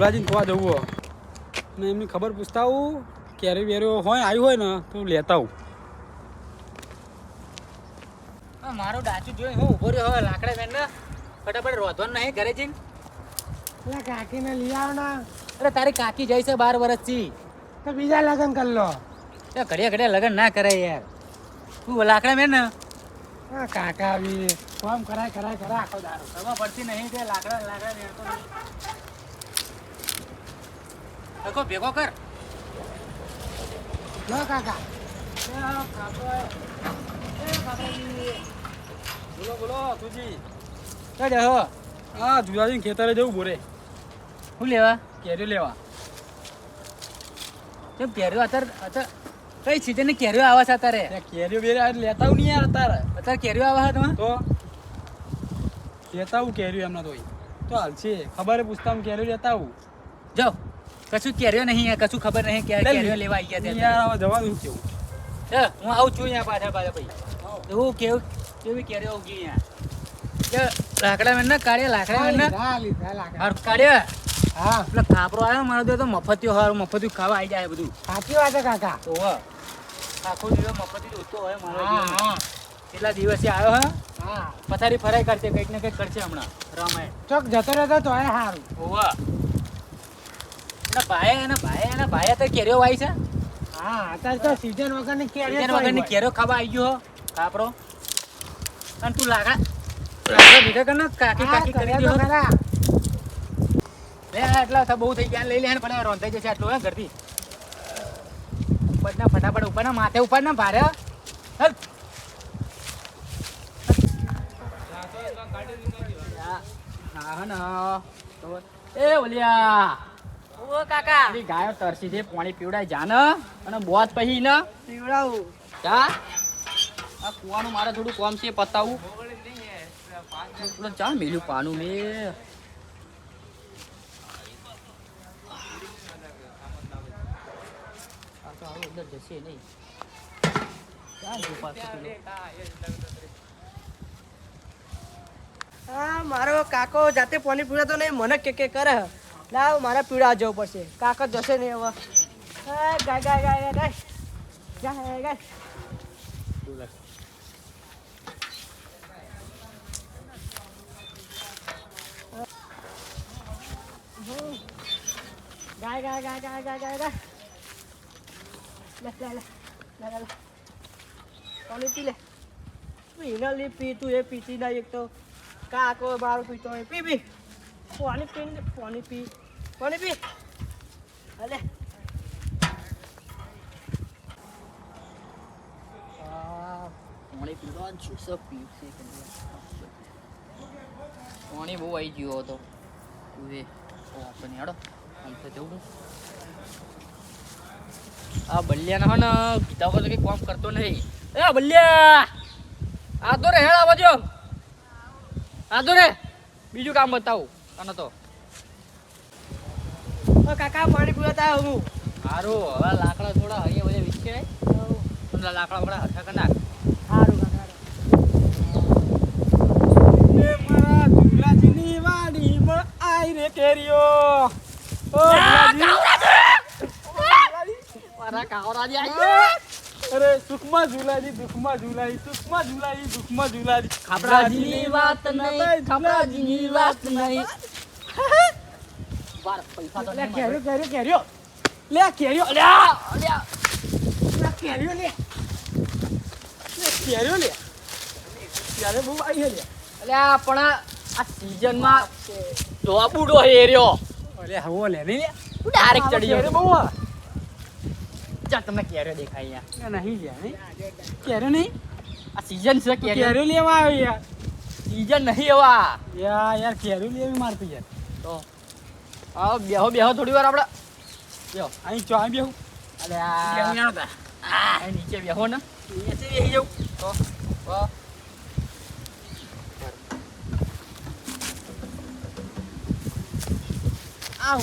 ખોવા જવું હોય. ને એમની ખબર પૂછતા આવું ક્યારે વેરો હોય આવ્યું હોય ને તો લેતા આવું. આ મારો ડાચું જોઈ હું ઊભો રહ્યો હવે લાકડા બેન ને ફટાફટ રોધવાનું નહીં ઘરે જઈને. એટલે કાકીને લઈ આવ ને. અરે તારી કાકી જાય છે બાર વર્ષથી તો બીજા લગ્ન કરી લો. તો ઘડિયા ઘડિયા લગ્ન ના કરે યાર. તું લાકડા મેં ને. હા કાકા આવી. કોમ કરાય કરાય કરાય આખો દારો ખબર પડતી નહીં તે લાકડા લાકડા નહીં ભેગો કર. લો કાકા. બોલો બોલો તુજી કઈ હો આ ઝુલાજીને ખેતરે જવું બોરે. શું લેવા? કેરીઓ લેવા. કેમ કેરીઓ અત્યારે અત્યારે કઈ સિઝનની કેરીઓ આવે છે અત્યારે? ત્યાં કેરીઓ બેરી લેતા આવું નહીં યાર અત્યારે. અત્યારે કેરીઓ આવે છે તમે તો? લેતા હું કેરીઓ એમના તો તો હાલ છે. ખબર પૂછતા હું કેરીઓ લેતા આવું. જાઓ. કશું કેર્યો નહીં કશું ખબર નહીં કે લે કેરીઓ લેવા આવી ગયા છે. યાર હવે જવાનું કેવું. હું આવું છું અહીંયા પાછા પાછા ભાઈ તો હું કેવું કેવી કેર્યો ઉગી અહીંયા? કે લાકડા મેં ના કાઢ્યા લાકડા મેં ના લીધા લીધા લાકડા. હારું કાઢ્યા? હા. પેલો ખાપરો આવ્યો મારો તો મફતિયો હારું મફતિયું ખાવા આવી જાય બધું. સાચી વાત છે કાકા. તો આખો દિવસ મફતી જોતો હોય મારો હા કેટલા દિવસે આવ્યો હે? હા. પથારી ફરાય કરશે કંઈક ને કંઈક કરશે હમણાં રામાયણ ચોક જતો રહેતો તોય સારું ઓવા એના ભાઈ એના ભાઈ એના ભાઈ તો કેરીઓ વાઈ છે. હા અત્યારે તો સીઝન વગરની કેરી એના વગરની કેરીઓ ખાવા આવી ગયો કાપરો અને તું લાગા. લાગા ભેગા કર કાકી કાકી કરી દો લે એટલા બહુ થઈ ગયા લઈ લે પણ રોંધાઈ જશે આટલું હે ઘરથી. ઉપર ફટાફટ ઉપર ના માથે ઉપર ના ભારે હલ. હા હા ના તો એ ઓલિયા. ઓ કાકા. પેલી ગાયો તરસી છે પાણી પીવડાય જાન અને બોજ પછી ને. પીવડાવું. જા. આ કુવાનું મારે થોડું કોમ છે પતાવું. ચા મેલ્યું પાનું મે. તો અંદર જશે નહીં. મારો કાકો જાતે પાણી પીવડાતો નહીં મને કે કે કરે. લાવ, મારે પીડા જવું પડશે. કાકા જશે નહીં હવે. ગાય ગાય ગાય ગાય ગાય. ગાય. ગાય ગાય ગાય ગાય ગાય ગાય ગાય. લે લે લે પી લે? પીને લી પી તું, એ પીતી ના એક તો. કાકો બારું પીતો એ પી પી. પાણી પી ને પાણી પી પાણી પી અલે પાણી પીવા જ્યુસ પીવશે પાણી બહુ આવી ગયો હતો ઉવે ઓ આપણે હેડો આમ તો જવું આ બલ્યાના હે ને કીધા વગર કંઈ કામ કરતો નહીં એ બલ્યા આ તો રે હેળા આવો જો આ તો રે બીજું કામ બતાવું તને તો. ઓ કાકા પાણી પીવતા હું સારું હવે લાકડા થોડા અહીંયા બધે વિચકે પણ લાકડા થોડા હરખા કરી નાખ. સારું કાકા એ મારા ઝુલાજીની વાડીમાં આઈ રે કેરીઓ. ઓ ઝુલાજી મારા કાવરાજી અરે સુખમાં ઝુલાજી દુઃખમાં ઝુલાઈ સુખમાં ઝુલાઈ દુઃખમાં ઝુલાઈ ખાપરાજીની વાત નહીં ખાપરાજીની વાત નહીં. બાર પૈસા તો લે કેર્યો કેર્યો કેર્યો લે કેર્યો અલ્યા, અલ્યા. લે કેર્યો લે લે કેર્યો લે ત્યારે બહુ આવી લે અલ્યા, પણ આ આ seasonમાં ધોબુડો હે અરે હવો લે લે ચડી ગયો. બહુ. ચાલ તમને કેરીઓ દેખાય. નહીં લે નહીં આ સીઝન છે. કેરીઓ લેવા આવ્યો યાર Season નહીં આ. યાર યાર કેરીઓ લેવી મારતી યાર તો આવો બેહો બેહો થોડી વાર આપણે બેહો. અહીં ચો અહીં બેહું. અરે આ. નીચે બેહો ને. નીચે બેહી જાઉં. તો તો.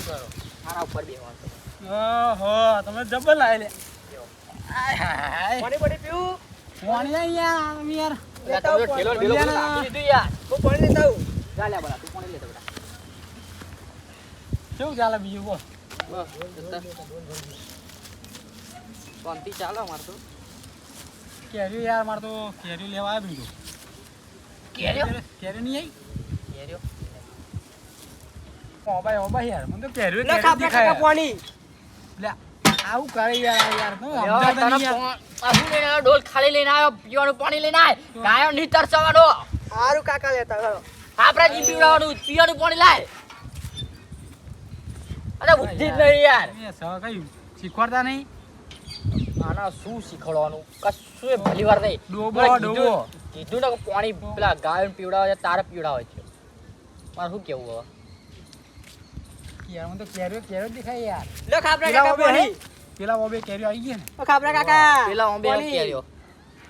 કરો? મારા ઉપર બેહવાનું ઓહો તમે જબર લાય લે પાણી પાણી પીવું કોણ યાર. તમે ઠેલો ઠેલો બધું દીધું યાર. હું પાણી લેતા આવું. બરા તું લેતો કેવું ચાલે બીજું બોલ. શાંતિ ચાલો તો. કેરી યાર મારે તો કેરી લેવા આવ્યો બીજું. કેરીઓ? કેરી નહીં આવી? કેરીઓ. ઓબાય ઓબાય યાર મને તો કેરી લે દેખાય પાણી. લે આવું કરે યાર યાર તો સમજાતા નહીં યાર. પો- લઈને આવ્યો? ડોલ ખાલી લઈને આવ્યો પીવાનું પાણી લઈને આય. ગાયો નીતર તરસાવાનો. સારું કાકા લેતા ખરો આપણે જીપી ઉડાવવાનું પીવાનું પાણી લાય. અરે બુદ્ધિ જ નહીં યાર. એ કઈ શીખવાડતા નહીં? આના શું શીખવાડવાનું? કશું એ ભલી વાર નહીં. ડોબો, ડોબો. કીધું- ને પાણી પેલા ગાયો પીવડાવે છે તારે પીવડાવે છે. મારે શું કેવું હવે? યાર મને તો કેરીઓ કેરીઓ દેખાય યાર. લો ખાપરા કાકા પાણી પેલા ઓબે કેરીઓ આવી ગયા ને. ઓ ખાપરા કાકા પેલા ઓબે કેરીઓ.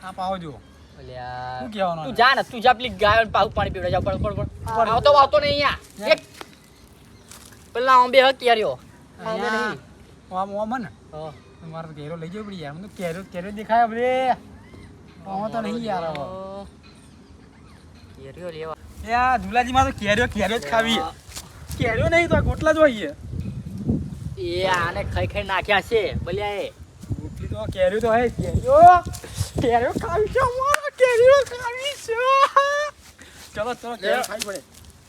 આ પાવ જો અલ્યા શું કહેવાનું તું જા ને તું જા પેલી ગાયો પાવ પાણી પીવડાવ જા પડ પડ પડ આવતો આવતો નહીં અહીંયા પેલા ઓંબે હ કેરીઓ ઓંબે નહીં. આમ ઓમ ને. હા. મારે તો કેરીઓ લઈ જવી પડી યાર. મને તો કેરીઓ કેરીઓ દેખાય આપણે આમાં તો નહીં યાર હવે. કેરીઓ લેવા. એ આ ધુલાજીમાં તો કેરીઓ કેરીઓ જ ખાવી છે. કેરીઓ નહીં તો ગોટલા જ હોય. એ આને ખાઈ ખાઈ નાખ્યા છે ભલ્યા એ. રોટલી તો કેરીઓ તો હે કેર્યો કેરીઓ ખાવી છે અમારે કેરીઓ ખાવી છે. ચલો ચલો કેરીઓ ખાવી પડે.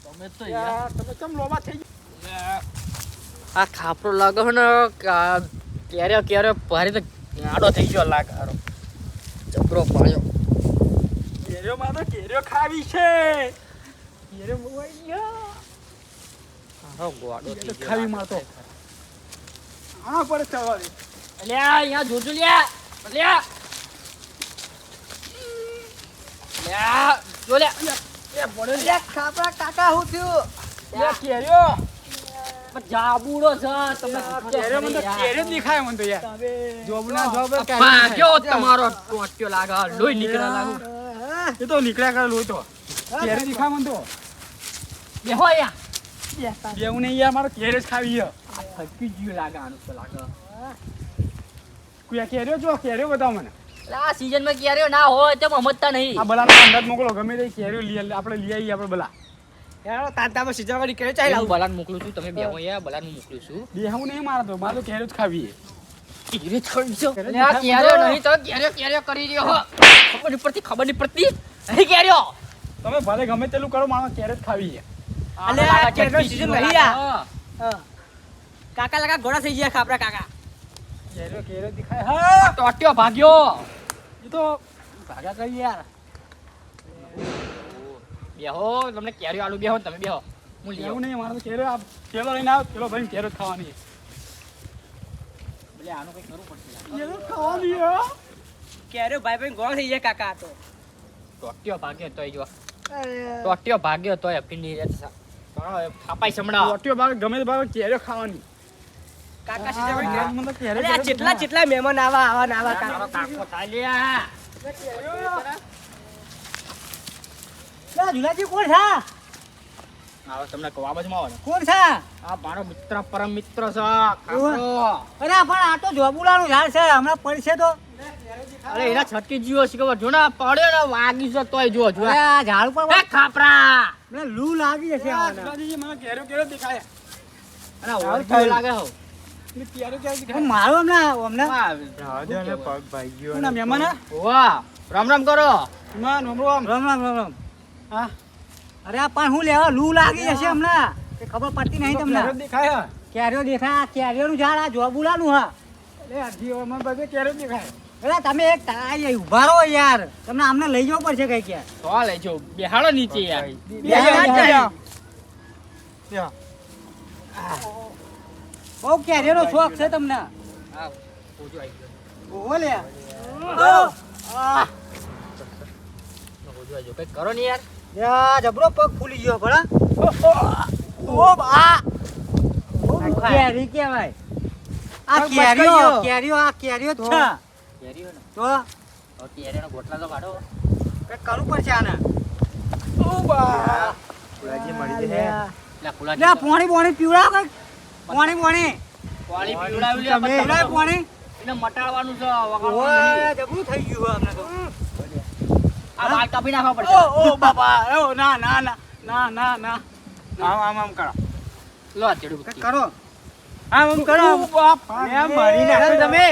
તમે તો યાર તમે કેમ લોબા થઈ ગયા? આ ખાપરો લાગો ને ક્યારે ક્યારે ભારે તો આડો થઈ ગયો લાગ આડો જબરો પાડ્યો માં તો કેરીઓ ખાવી છે. કેરીઓ મોવાઈ ગયા. ગોડો થઈ ગયો ખાવી મારતો હા પર ચડવા દે અલ્યા અહીંયા જોજો લ્યા. અલ્યા. લ્યા જો લ્યા. એ પડે લ્યા ખાપરા કાકા હું થયું? લ્યા પણ જાબુડો છે તમે કેરીઓ મને તો કેરીઓ દેખાય મને તો યાર. જોબના જોબ ભાગ્યો તમારો ટોટ્યો લાગે લોહી નીકળે લાગુ. એ તો નીકળ્યા કરેલું હોય તો. કેરી દેખાય મને તો. બેહો અહીંયા. બેવું નહીં યાર મારે કેરી ખાવી છે. આ થકી ગયું લાગે આનું તો લાગે. કોઈ આ જો કેરીઓ બતાવો મને. આ સીઝનમાં ક્યારે ના હોય તો સમજતા નહીં. આ બલાનો અંદાજ મોકલો ગમે તે લઈ આપણે લઈ આવીએ આપણે બલા. યાર તાતામાં સીધા વાળી કરે ચાલ હું બલાન મોકલું છું તમે બેહો અહીંયા બલાન મોકલું છું. બેહવું નહીં મારા તો મારે તો કેરીઓ જ ખાવી છે? ધીરે છોડજો કેરીઓ આ કેરે નહીં તો કેરે કેરે કરી રહ્યો હો. ખબર નહીં પડતી ખબર નહીં પડતી. અહીં કેર્યો તમે ભલે ગમે તેલું કરો મારે કેરે જ ખાવી છે. અલે આ કેરીનો સિઝન નહીં આ. હા. હા. કાકા લગા ઘોડા થઈ ગયા ખાપરા કાકા. કેરીઓ કેરીઓ દેખાય હા! ટોટ્યો ભાગ્યો. એ તો ભાગ્યા કરી યાર. બેહો તમને કેરીઓ આલુ બેહો તમે બેહો. હું લઈ એવું નહીં મારે કેરો આ પેલો લઈને આવ પેલો ભાઈ કેરો ખાવાની. એટલે આનું કંઈક કરવું પડશે. કેરો ખાવાની હે. કેરીઓ ભાઈ ભાઈ ગોળ થઈ ગયા કાકા તો. ટોટ્યો ભાગ્યો તોય જો. ટોટ્યો ભાગ્યો તોય ફીંડી રહેતા ખાપાઈ સમડા ટોટ્યો ભાગ ગમે તે ભાગ કેરો ખાવાની. કાકા સીધા જેટલા જેટલા મહેમાન આવા આવા ને આવા કાકા. કાકો ચાલ્યા કોણ છે? આવો તમને કોણ છે? આ મારો મિત્ર પરમ મિત્ર છે અરે આ પણ આ તો જોબુલાનું ઝાડ છે હમણાં પડશે તો. અરે એના છટકી જીવો છે ખબર? જો ને પડ્યો ને વાગી છે તોય જો જો આ ઝાડ ઉપર એ ખાપરા! મને લૂ લાગી જશે મને દેખાય. લાગે હો? મારું હમણાં હમણાં? કોના મહેમાન વાહ રામ રામ કરો. મહેમાન, હમણાં આમ. રામ રામ રામ રામ. હા. અરે આ પણ હું લેવા? લૂ લાગી જશે હમણાં. કે ખબર પડતી નહીં તમને? દેખાય હે? કેરીઓ દેખાય? આ કેરીઓનું ઝાડ આ હા. આ જીવનમાં બધે કેરીઓ દેખાય. અરે તમે એક ઊભા રહો યાર. તમને આમને લઈ જવું પડશે કઈ ક્યાં તો લેજો. બેહાડો નીચે યાર. બહુ કેરીઓનો શોખ છે તમને. હા ઓજો આવી ગયો. ઓહો લે. ઓજો આવી ગયો. કઈ કરો ને યાર. યા જબરો પગ ફૂલી ગયો ભલા. ઓ બા. કેરી કેવાય. આ કેરીઓ. કેરીઓ આ કેરીઓ છે કેરીઓ ને તો કેરીઓના ગોટલા તો? કાઢો કંઈક કરવું પડશે આને. લે ફુલા લે પોણી પોણી પીવડાવ કંઈક. પોણી પોણી. પાણી પીવડાવી લે પોણી. એને મટાડવાનું છે વગાડવાનું. જબરું થઈ ગયું અમને તો. આ વાળ કાપી નાખવા પડશે. ઓ ઓ બાપા ઓ ના ના ના ના ના ના. આમ આમ આમ કરો. લો આ ચડ્યું કરો. આમ આમ કરો. એમ મારી નાખો. તમે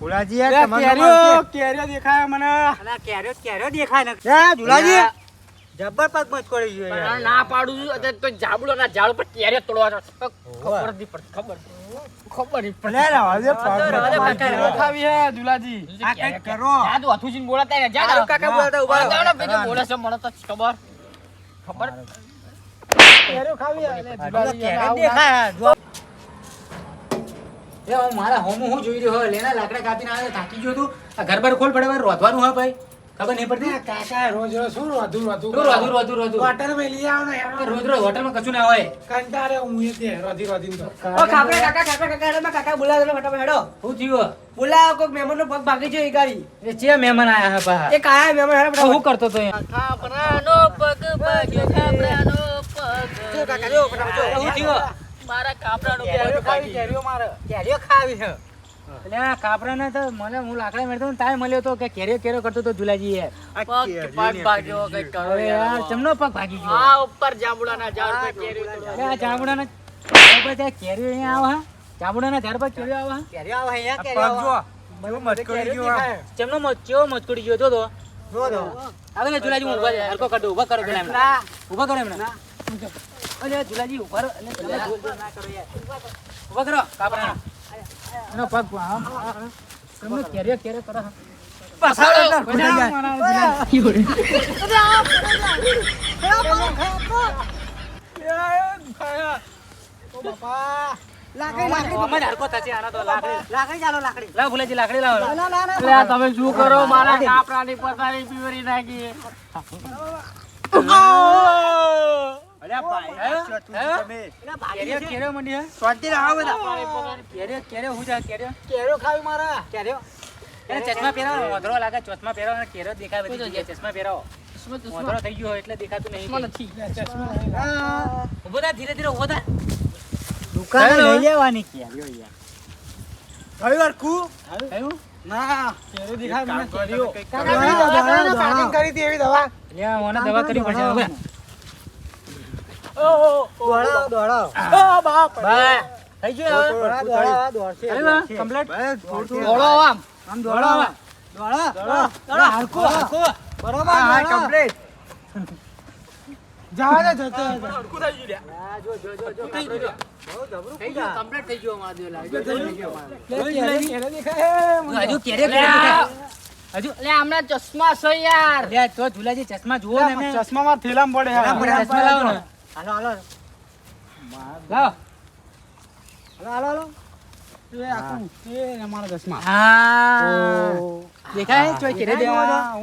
ભુલાજી યાર તમારું કેરીઓ કેરીઓ દેખાય મને. અલા, કેરીઓ કેરીઓ દેખાય ને. ભુલાજી આ યાર ના પાડું છું. તો જાબડો ના ઝાડ પર કેરિયો તોડવા ખબર જ પડતી ખબર ખબર. ખાવી હે દુલાજી. આ કંઈક કરો. જા તું હથુજીને બોલાતા રહે, જા કાકા બોલાતા ઊભા રહો. વાંધો નહીં, બોલે છે મને તો ખબર. ખબર? કેરીઓ ખાવી હે દુલાજી દેખાય જો. એ હું મારા હોમ હું જોઈ રહ્યો લેના લાકડા કાપીને આવે થાકી ગયો તું. આ ઘર બાર ખોલ પડે રોધવાનું હોય ભાઈ. ખબર નહીં પડતી? કાકા રોજ રોજ શું વધુ રોધું વધુ વધુ વધુ હોટલમાં લઈ આવો ને રોજ રોજ હોટલમાં કશું ના હોય? કંટાળે હું એ તે રોધી રોધીને તો. ઓ કાકા. કાકા કાકા કાકા હેડો, કાકા બોલાવો તમે ફટાફટ હેડો. શું થયું? બોલાવો મહેમાન નો પગ ભાગી ગયો એ ગાડી. એ છે મહેમાન આયા હે પા એ કાયા મહેમાન હેડો ફટાફટ. હું કરતો તો? ખાપરાનો પગ ભાગ્યો ખાપરાનો પગ. જો કાકા, જો ફટાફટ જો. શું થયું? મારા કેરીઓ પગ ભાગી ગયો મારે. કેરીઓ ખાવી છે. એટલે આ કાપરાને તો મને હું લાકડા મેળતો ને તાય મળ્યો તો કે કેરે કેરો કરતો તો જુલાજી યાર પગ પગ ભાગ્યો કઈ કરો યાર. યાર ચમનો પગ ભાગી ગયો? આ ઉપર જાંબુડાના ઝાડ પર કેરી. અરે આ જાંબુડાના ઝાડ પર ત્યાં કેરીઓ અહીંયા આવે હા? જાંબુડાના ઝાડ પર કેરીઓ આવે હા? કેરીઓ આવે અહીંયા, કેરીઓ આવે. બહુ મસ્કરી ગયો ચમનો મચ્યો મચકડી ગયો તો તો જો તો. હવે જુલાજી હું ઊભા હરકો કરી ઊભા કરો પેલા એમને. ઊભા કરો એમને. અરે જુલાજી ઊભા રહો. એટલે જોર ના. કરો યાર. ઊભા કરો કાપરા એનો પગ આમ. તમને કરો એટલે આ તમે શું કરો? મારા કાપરાની પથારી પીવરી નાખી. ચશ્મા પહેરાવો લાગે ચશ્મા પહેરાવો અને દેખાય ચશ્મા પહેરાવો. થઈ ગયો એટલે દેખાતું નહીં. ઊભો થા ધીરે ધીરે ઊભો થા. દુકાને કયો? લઈ લેવાની કેરીઓ યાર. થયું હરખું? થયું? ના. કેરીઓ દેખાય મને કાકા, દવા, packing કરી હતી એવી દવા. લે મને દવા કરવી પડશે. હવે. દોડાવો, દોડાવો. બા થઈ ગયું હવે? દોડા, દોડા, દોડશે, થયું હવે? દોડશે. Complete? બસ, થોડું, થોડું. દોડો આમ. આમ દોડો હવે દોડા, દોડા. હરખું હરખું બરોબર, હા, હા, જવા દે, જતો રહે. થઈ ગયું હા, જો જો જો જો. કાપરો જો. બહુ જબરું થઈ ગયું કમ્પ્લીટ થઈ ગયું અમારા દેખાય હજુ કેરીઓ કેરીઓ દેખાય. હજુ. એટલે હમણાં ચશ્મા છે યાર. લે તો ઝુલાજી ચશ્મા જુઓ ને ચશ્મા ચશ્મામાં થેલામ પડે. ચશ્મા લાવો ને. હાલો, હાલો. લાવો હાલો, હાલો, હાલો. દેખાય? ચોય કેરે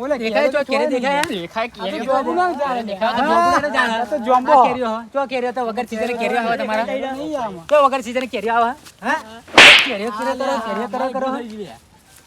ઓલે દેખાય ચોય કેરે દેખાય? દેખાય કેરે જોબુ ના ચાલે. દેખાય જાણે. તો જોમ્બો. કેરીઓ ચો કેરીઓ તો વગર સીઝન કેરીઓ આવે તમારા. તો વગર સીઝન કેરીઓ આવે. હા? કેરીઓ કેરીઓ કરો કેરીઓ કરો કરો.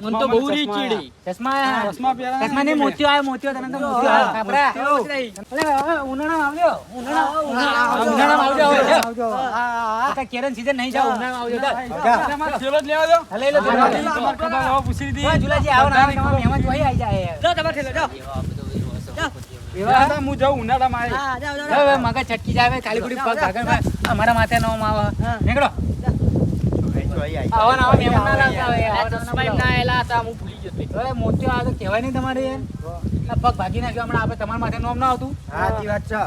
મને તો બહુ રી ચીડી ચશ્મા ચશ્મા પહેરા ચશ્મા ને મોતિયો આવ્યો મોતિયો તને તો મોતિયો આવ્યો કાપરા. અલે ઉનાળા આવજો. ઉનાળા ઉનાળા આવજો. આવજો. આ કેરન સીઝન નહીં જાવ ઉનાળા આવજો ચાલ. જા. લેવા દો. હલે લે તમાર. ખબર હવે પૂછી. ઓય, જુલાજી આવો ના આવો, મહેમાન જોઈ આવી જાય. જો તમાર થેલો જો હું જાઉં ઉનાળામાં આય. હા જાઓ જાઓ હવે મગજ છટકી જાય કાલીપુરી પગ ભાગે અમારા માથે નો આવે નીકળો. તમારે યાર. આ પગ ભાગી નાખ્યો હમણાં આપણે તમારા માથે નોમ ના આવતું. સાચી વાત છે.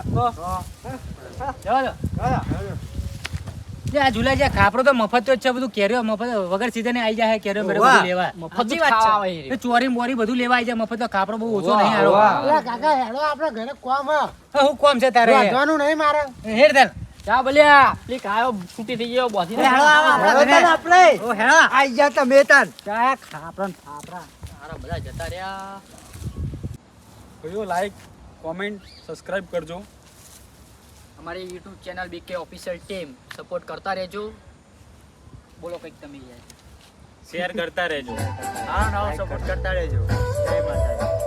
તો આ મફત જ છે બધું કેરીઓ મફત વગર સીઝને આવી જાય કેરીઓ બધું લેવા. મફત ખાવા આવે એ એ ચોરી મોરી બધું લેવા આવી જાય મફત તો ખાપરો બહુ ઓછો નહીં કાકા હેડો આપડે ઘરે કોમ હું. કોમ છે તારે? નહીં મારે. હેડ તાર. જા બલ્યા પેલી કાયો છૂટી થઈ ગયો બોધી હેડો આવો આપણે ઓ હેડો આઈ જા તમે તાન ચા ખાપરા ખાપરા. સારા બધા જતા રહ્યા. કયો લાઈક કોમેન્ટ સબસ્ક્રાઇબ કરજો. અમારી YouTube channel BK official team support કરતા રહેજો. બોલો કંઈક તમે યાર. શેર કરતા રહેજો. હા ના સપોર્ટ કરતા રહેજો. જય માતાજી.